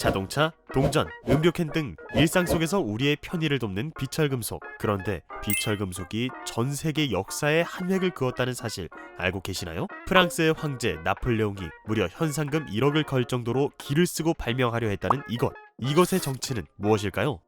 자동차, 동전, 음료캔 등 일상 속에서 우리의 편의를 돕는 비철금속. 그런데 비철금속이 전 세계 역사에 한 획을 그었다는 사실 알고 계시나요? 프랑스의 황제 나폴레옹이 무려 현상금 1억을 걸 정도로 기를 쓰고 발명하려 했다는 이것. 이것의 정체는 무엇일까요?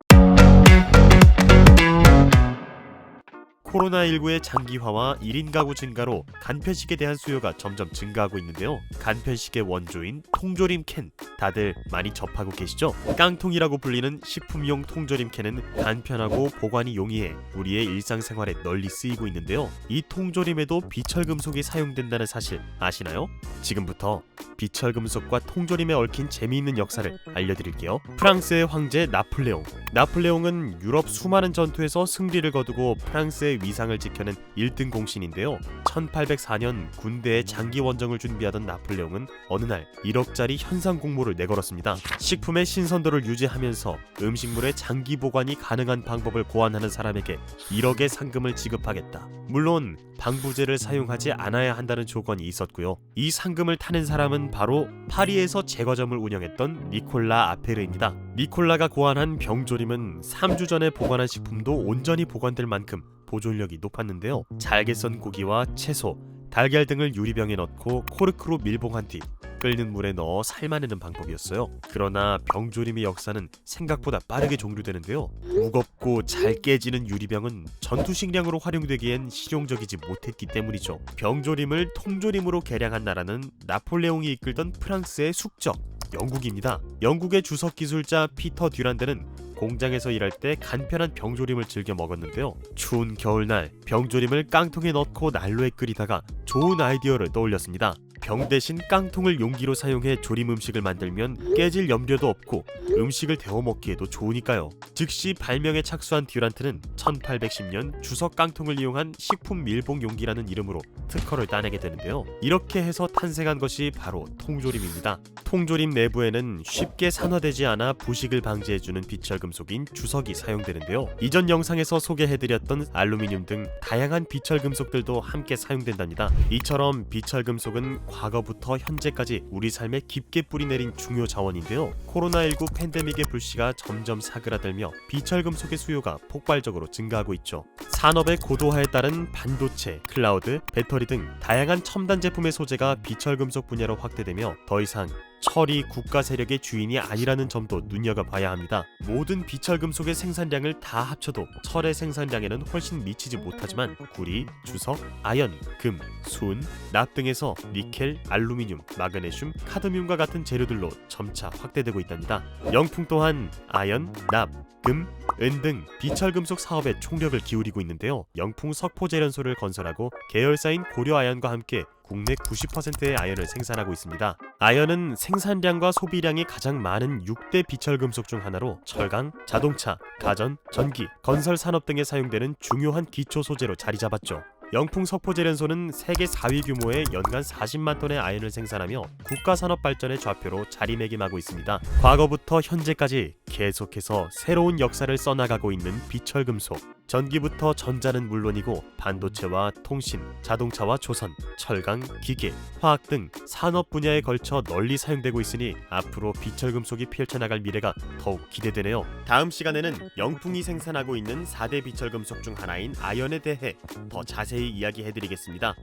코로나19의 장기화와 1인 가구 증가로 간편식에 대한 수요가 점점 증가하고 있는데요. 간편식의 원조인 통조림 캔 다들 많이 접하고 계시죠? 깡통이라고 불리는 식품용 통조림 캔은 간편하고 보관이 용이해 우리의 일상생활에 널리 쓰이고 있는데요. 이 통조림에도 비철금속이 사용된다는 사실 아시나요? 지금부터 비철금속과 통조림에 얽힌 재미있는 역사를 알려드릴게요. 프랑스의 황제 나폴레옹. 나폴레옹은 유럽 수많은 전투에서 승리를 거두고 프랑스의 위상을 지켜낸 1등 공신인데요. 1804년 군대에 장기 원정을 준비하던 나폴레옹은 어느 날 1억짜리 현상 공모를 내걸었습니다. 식품의 신선도를 유지하면서 음식물의 장기 보관이 가능한 방법을 고안하는 사람에게 1억의 상금을 지급하겠다. 물론 방부제를 사용하지 않아야 한다는 조건이 있었고요. 이 상금을 타는 사람은 바로 파리에서 제과점을 운영했던 니콜라 아페르입니다. 니콜라가 고안한 병조림은 3주 전에 보관한 식품도 온전히 보관될 만큼 보존력이 높았는데요. 잘게 썬 고기와 채소, 달걀 등을 유리병에 넣고 코르크로 밀봉한 뒤 끓는 물에 넣어 삶아내는 방법이었어요. 그러나 병조림의 역사는 생각보다 빠르게 종료되는데요. 무겁고 잘 깨지는 유리병은 전투 식량으로 활용되기엔 실용적이지 못했기 때문이죠. 병조림을 통조림으로 개량한 나라는 나폴레옹이 이끌던 프랑스의 숙적 영국입니다. 영국의 주석 기술자 피터 듀란드는 공장에서 일할 때 간편한 병조림을 즐겨 먹었는데요. 추운 겨울날 병조림을 깡통에 넣고 난로에 끓이다가 좋은 아이디어를 떠올렸습니다. 병 대신 깡통을 용기로 사용해 조림 음식을 만들면 깨질 염려도 없고 음식을 데워 먹기에도 좋으니까요. 즉시 발명에 착수한 듀란트는 1810년 주석 깡통을 이용한 식품 밀봉 용기라는 이름으로 특허를 따내게 되는데요. 이렇게 해서 탄생한 것이 바로 통조림입니다. 통조림 내부에는 쉽게 산화되지 않아 부식을 방지해주는 비철금속인 주석이 사용되는데요. 이전 영상에서 소개해드렸던 알루미늄 등 다양한 비철금속들도 함께 사용된답니다. 이처럼 비철금속은 과거부터 현재까지 우리 삶에 깊게 뿌리내린 중요 자원인데요. 코로나19 팬데믹의 불씨가 점점 사그라들며 비철금속의 수요가 폭발적으로 증가하고 있죠. 산업의 고도화에 따른 반도체, 클라우드, 배터리 등 다양한 첨단 제품의 소재가 비철금속 분야로 확대되며 더 이상 철이 국가 세력의 주인이 아니라는 점도 눈여겨봐야 합니다. 모든 비철금속의 생산량을 다 합쳐도 철의 생산량에는 훨씬 미치지 못하지만 구리, 주석, 아연, 금, 순, 납 등에서 니켈, 알루미늄, 마그네슘, 카드뮴과 같은 재료들로 점차 확대되고 있답니다. 영풍 또한 아연, 납, 금, 은 등 비철금속 사업에 총력을 기울이고 있는데요. 영풍 석포제련소를 건설하고 계열사인 고려아연과 함께 국내 90%의 아연을 생산하고 있습니다. 아연은 생산량과 소비량이 가장 많은 6대 비철금속 중 하나로 철강, 자동차, 가전, 전기, 건설 산업 등에 사용되는 중요한 기초 소재로 자리 잡았죠. 영풍 석포제련소는 세계 4위 규모의 연간 40만 톤의 아연을 생산하며 국가 산업 발전의 좌표로 자리매김하고 있습니다. 과거부터 현재까지 계속해서 새로운 역사를 써나가고 있는 비철금속. 전기부터 전자는 물론이고 반도체와 통신, 자동차와 조선, 철강, 기계, 화학 등 산업 분야에 걸쳐 널리 사용되고 있으니 앞으로 비철금속이 펼쳐나갈 미래가 더욱 기대되네요. 다음 시간에는 영풍이 생산하고 있는 4대 비철금속 중 하나인 아연에 대해 더 자세히 이야기해드리겠습니다.